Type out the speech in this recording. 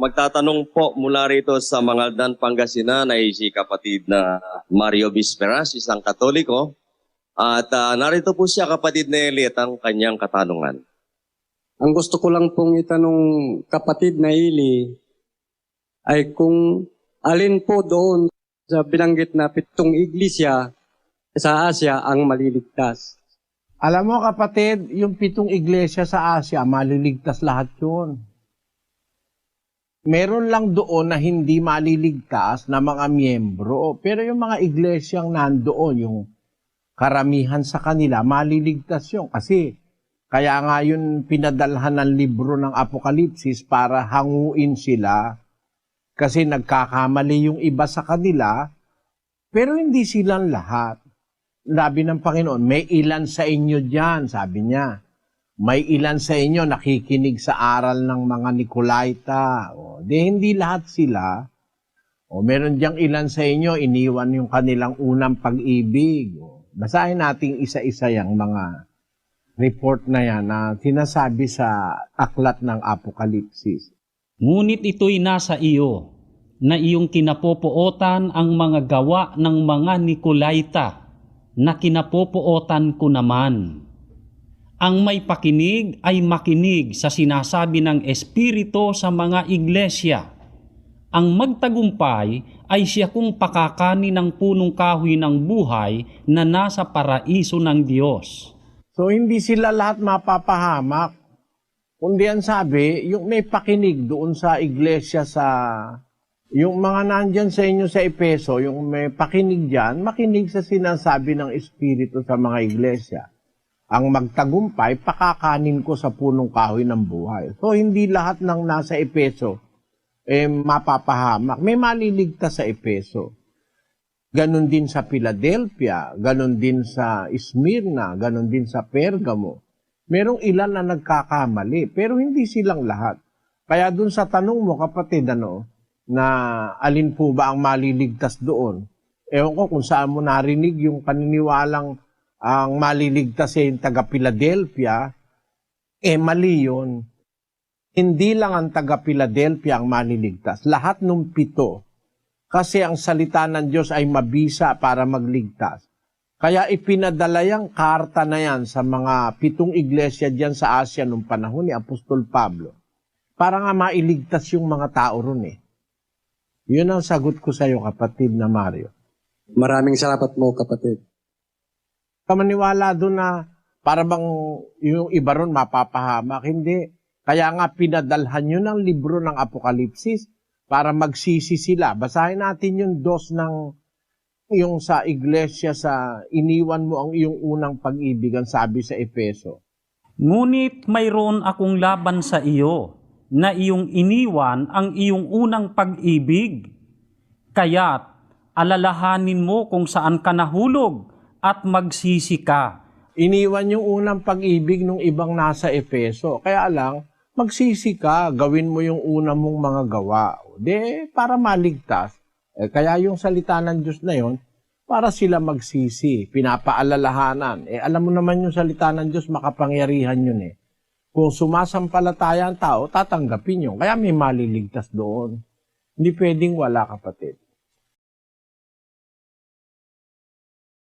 magtatanong po mula rito sa Mangaldan, Pangasinan ay si kapatid na Mario Bisperas, isang katoliko. At ah, narito po siya kapatid na Eli at ang kanyang katanungan. Ang gusto ko lang pong itanong kapatid na Ili ay kung alin po doon sa binanggit na pitong iglesia sa Asia ang maliligtas. Alam mo kapatid, yung pitong iglesia sa Asia, maliligtas lahat yun. Meron lang doon na hindi maliligtas na mga miyembro. Pero yung mga iglesyang nandoon, yung karamihan sa kanila, maliligtas yun. Kasi kaya nga yun pinadalhan ng libro ng Apokalipsis para hanguin sila. Kasi nagkakamali yung iba sa kanila, pero hindi silang lahat. Sabi ng Panginoon, may ilan sa inyo dyan, sabi niya. May ilan sa inyo nakikinig sa aral ng mga Nicolaita. O, di hindi lahat sila. O meron diyang ilan sa inyo, iniwan yung kanilang unang pag-ibig. O, basahin natin isa-isa yung mga report na yan na sinasabi sa aklat ng Apokalipsis. Ngunit ito'y nasa iyo, na iyong kinapopootan ang mga gawa ng mga Nikolaita, na kinapopootan ko naman. Ang may pakinig ay makinig sa sinasabi ng Espiritu sa mga iglesia. Ang magtagumpay ay siya kung pakakani ng punong kahoy ng buhay na nasa paraiso ng Diyos. So hindi sila lahat mapapahamak. Kundi ang sabi, yung may pakinig doon sa iglesia sa yung mga nandyan sa inyo sa Epeso, yung may pakinig dyan, makinig sa sinasabi ng Espiritu sa mga iglesia. Ang magtagumpay, pakakanin ko sa punong kahoy ng buhay. So, hindi lahat ng nasa Epeso eh, mapapahamak. May maliligtas sa Epeso. Ganon din sa Philadelphia, ganon din sa Smyrna, ganon din sa Pergamo. Merong ilan na nagkakamali, pero hindi silang lahat. Kaya dun sa tanong mo, kapatid, ano, na alin po ba ang maliligtas doon? Ewan ko kung saan mo narinig yung paniniwalang ang maliligtas ay taga Philadelphia, eh mali yun. Hindi lang ang taga Philadelphia ang maliligtas. Lahat ng pito. Kasi ang salita ng Diyos ay mabisa para magligtas. Kaya ipinadala yung karta na yan sa mga pitong iglesia dyan sa Asia nung panahon ni Apostol Pablo. Para nga mailigtas yung mga tao ron eh. Yun ang sagot ko sa iyo, kapatid na Mario. Maraming salamat mo kapatid. Kamaniwala doon na para bang yung iba ron mapapahamak. Hindi. Kaya nga pinadalhan yun ng libro ng Apokalipsis para magsisi sila. Basahin natin yung dos ng yung sa iglesia sa iniwan mo ang iyong unang pag-ibig ang sabi sa Efeso. Ngunit mayroon akong laban sa iyo, na iyong iniwan ang iyong unang pag-ibig. Kaya't alalahanin mo kung saan ka nahulog at magsisi ka. Iniwan yung unang pag-ibig ng ibang nasa Efeso. Kaya lang, magsisi ka, gawin mo yung una mong mga gawa. De, para maligtas. Eh, kaya yung salita ng Diyos na yon para sila magsisi, pinapaalalahanan. Eh, alam mo naman yung salita ng Diyos, makapangyarihan yun eh. Kung sumasampalataya ang tao, tatanggapin yun. Kaya may maliligtas doon. Hindi pwedeng wala, kapatid.